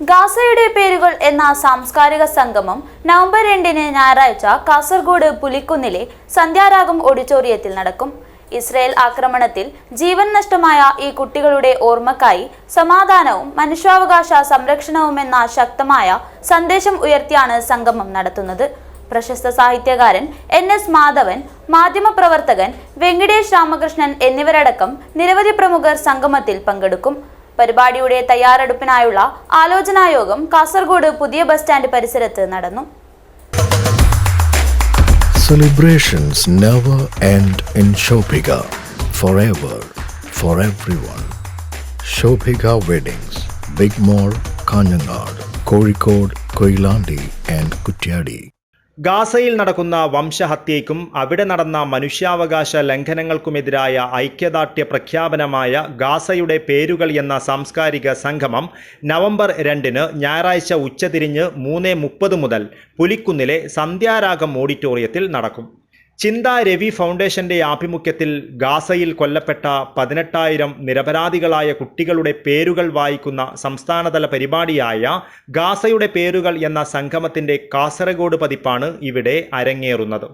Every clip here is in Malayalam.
ഗാസയുടെ പേരുകൾ എന്ന സാംസ്കാരിക സംഗമം നവംബർ രണ്ടിന് ഞായറാഴ്ച കാസർഗോഡ് പുലിക്കുന്നിലെ സന്ധ്യാരാഗം ഓഡിറ്റോറിയത്തിൽ നടക്കും. ഇസ്രയേൽ ആക്രമണത്തിൽ ജീവൻ നഷ്ടമായ ഈ കുട്ടികളുടെ ഓർമ്മക്കായി സമാധാനവും മനുഷ്യാവകാശ സംരക്ഷണവും എന്ന ശക്തമായ സന്ദേശം ഉയർത്തിയാണ് സംഗമം നടത്തുന്നത്. പ്രശസ്ത സാഹിത്യകാരൻ എൻ എസ് മാധവൻ മാധ്യമപ്രവർത്തകൻ വെങ്കിടേഷ് രാമകൃഷ്ണൻ എന്നിവരടക്കം നിരവധി പ്രമുഖർ സംഗമത്തിൽ പങ്കെടുക്കും. പരിപാടിയുടെ തയ്യാറെടുപ്പിനായുള്ള ആലോചനായോഗം കാസർഗോഡ് പുതിയ ബസ് സ്റ്റാൻഡ് പരിസരത്ത് നടന്നു. Celebrations never end in Shobhika forever for everyone weddings big mall Kanhangad Kozhikode Koyilandy and Kuttiadi ഗാസയിൽ നടക്കുന്ന വംശഹത്യയ്ക്കും അവിടെ നടന്ന മനുഷ്യാവകാശ ലംഘനങ്ങൾക്കുമെതിരായ ഐക്യദാർഢ്യ പ്രഖ്യാപനമായ ഗാസയുടെ പേരുകൾ എന്ന സാംസ്കാരിക സംഗമം നവംബർ രണ്ടിന് ഞായറാഴ്ച ഉച്ചതിരിഞ്ഞ് മൂന്ന് മുപ്പത് മുതൽ പുലിക്കുന്നിലെ സന്ധ്യാരാഗം ഓഡിറ്റോറിയത്തിൽ നടക്കും. ചിന്ത രവി ഫൗണ്ടേഷന്റെ ആഭിമുഖ്യത്തിൽ ഗാസയിൽ കൊല്ലപ്പെട്ട പതിനെട്ടായിരം നിരപരാധികളായ കുട്ടികളുടെ പേരുകൾ വായിക്കുന്ന സംസ്ഥാനതല പരിപാടിയായ ഗാസയുടെ പേരുകൾ എന്ന സംഗമത്തിന്റെ കാസർഗോഡ് പതിപ്പാണ് ഇവിടെ അരങ്ങേറുന്നത്.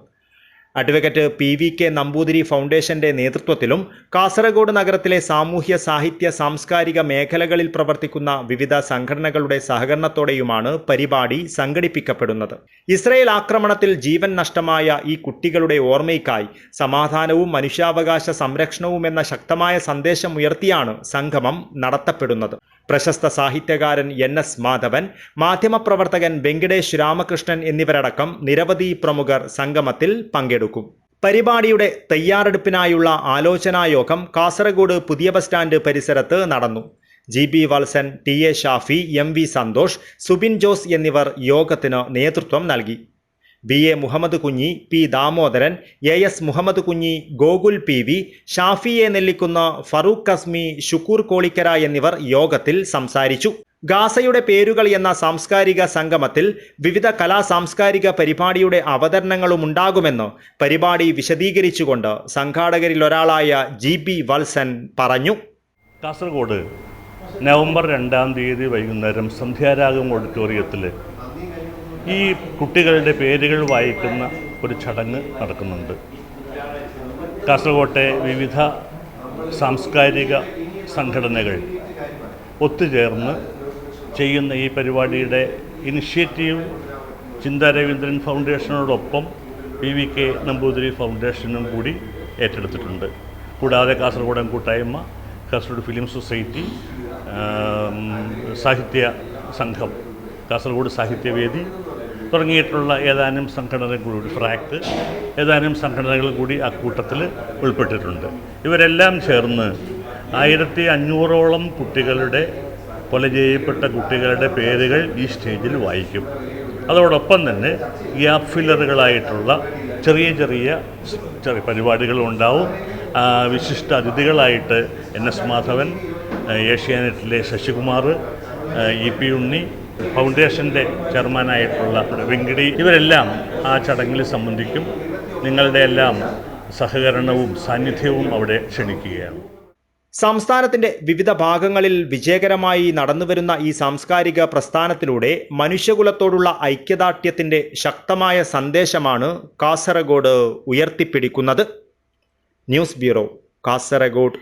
Advocate P V K Namboothiri ഫൗണ്ടേഷന്റെ നേതൃത്വത്തിലും കാസർഗോഡ് നഗരത്തിലെ സാമൂഹ്യ സാഹിത്യ സാംസ്കാരിക മേഖലകളിൽ പ്രവർത്തിക്കുന്ന വിവിധ സംഘടനകളുടെ സഹകരണത്തോടെയുമാണ് പരിപാടി സംഘടിപ്പിക്കപ്പെടുന്നത്. ഇസ്രയേൽ ആക്രമണത്തിൽ ജീവൻ നഷ്ടമായ ഈ കുട്ടികളുടെ ഓർമ്മയ്ക്കായി സമാധാനവും മനുഷ്യാവകാശ സംരക്ഷണവും എന്ന ശക്തമായ സന്ദേശം ഉയർത്തിയാണ് സംഗമം നടത്തപ്പെടുന്നത്. പ്രശസ്ത സാഹിത്യകാരൻ എൻ എസ് മാധവൻ മാധ്യമപ്രവർത്തകൻ വെങ്കടേഷ് രാമകൃഷ്ണൻ എന്നിവരടക്കം നിരവധി പ്രമുഖർ സംഗമത്തിൽ പങ്കെടുക്കും പരിപാടിയുടെ തയ്യാറെടുപ്പിനായുള്ള ആലോചനായോഗം കാസർഗോഡ് പുതിയ ബസ് സ്റ്റാൻഡ് പരിസരത്ത് നടന്നു. G B Valsan T A Shafi M V Santhosh Subin Jose എന്നിവർ യോഗത്തിന് നേതൃത്വം നൽകി. B A Muhammad Kunhi P Damodaran A S Muhammad Kunhi Gokul P V Shafi A Nellikkunnu Farooq Kasmi Shukkoor Kolikkara എന്നിവർ യോഗത്തിൽ സംസാരിച്ചു. ഗാസയുടെ പേരുകൾ എന്ന സാംസ്കാരിക സംഗമത്തിൽ വിവിധ കലാ സാംസ്കാരിക പരിപാടിയുടെ അവതരണങ്ങളും ഉണ്ടാകുമെന്ന് പരിപാടി വിശദീകരിച്ചുകൊണ്ട് സംഘാടകരിൽ ഒരാളായ ജി ബി വത്സൻ പറഞ്ഞു. കാസർഗോഡ് നവംബർ രണ്ടാം തീയതി വൈകുന്നേരം സന്ധ്യാരാഗം ഓഡിറ്റോറിയത്തിൽ ഈ കുട്ടികളുടെ പേരുകൾ വായിക്കുന്ന ഒരു ചടങ്ങ് നടക്കുന്നുണ്ട്. കാസർഗോട്ടെ വിവിധ സാംസ്കാരിക സംഘടനകൾ ഒത്തുചേർന്ന് ചെയ്യുന്ന ഈ പരിപാടിയുടെ ഇനിഷ്യേറ്റീവ് ചിന്താ രവീന്ദ്രൻ ഫൗണ്ടേഷനോടൊപ്പം പി വി കെ നമ്പൂതിരി ഫൗണ്ടേഷനും കൂടി ഏറ്റെടുത്തിട്ടുണ്ട്. കൂടാതെ കാസർഗോഡൻ കൂട്ടായ്മ കാസർഗോഡ് ഫിലിം സൊസൈറ്റി സാഹിത്യ സംഘം കാസർഗോഡ് സാഹിത്യവേദി തുടങ്ങിയിട്ടുള്ള ഏതാനും സംഘടനകൾ കൂടി ഫ്രാക്ട് ഏതാനും സംഘടനകൾ കൂടി ആ കൂട്ടത്തിൽ ഉൾപ്പെട്ടിട്ടുണ്ട്. ഇവരെല്ലാം ചേർന്ന് ആയിരത്തി അഞ്ഞൂറോളം കുട്ടികളുടെ കൊല കുട്ടികളുടെ പേരുകൾ ഈ സ്റ്റേജിൽ വായിക്കും. അതോടൊപ്പം തന്നെ ഗ്യാപ് ഫില്ലറുകളായിട്ടുള്ള ചെറിയ ചെറിയ ചെറിയ പരിപാടികളുണ്ടാവും. വിശിഷ്ട അതിഥികളായിട്ട് എൻ എസ് മാധവൻ ഏഷ്യാനെറ്റിലെ ശശികുമാർ ഇ പി ഉണ്ണി ഫൗണ്ടേഷന്റെ ചെയർമാനായിട്ടുള്ള വെങ്കിടി ഇവരെല്ലാം ആ ചടങ്ങിൽ സംബന്ധിക്കും. നിങ്ങളുടെ എല്ലാം സഹകരണവും സാന്നിധ്യവും അവിടെ ക്ഷണിക്കുകയാണ്. സംസ്ഥാനത്തിന്റെ വിവിധ ഭാഗങ്ങളിൽ വിജയകരമായി നടന്നുവരുന്ന ഈ സാംസ്കാരിക പ്രസ്ഥാനത്തിലൂടെ മനുഷ്യകുലത്തോടുള്ള ഐക്യദാർഢ്യത്തിന്റെ ശക്തമായ സന്ദേശമാണ് കാസർഗോഡ് ഉയർത്തിപ്പിടിക്കുന്നത്. News bureau Kasaragod.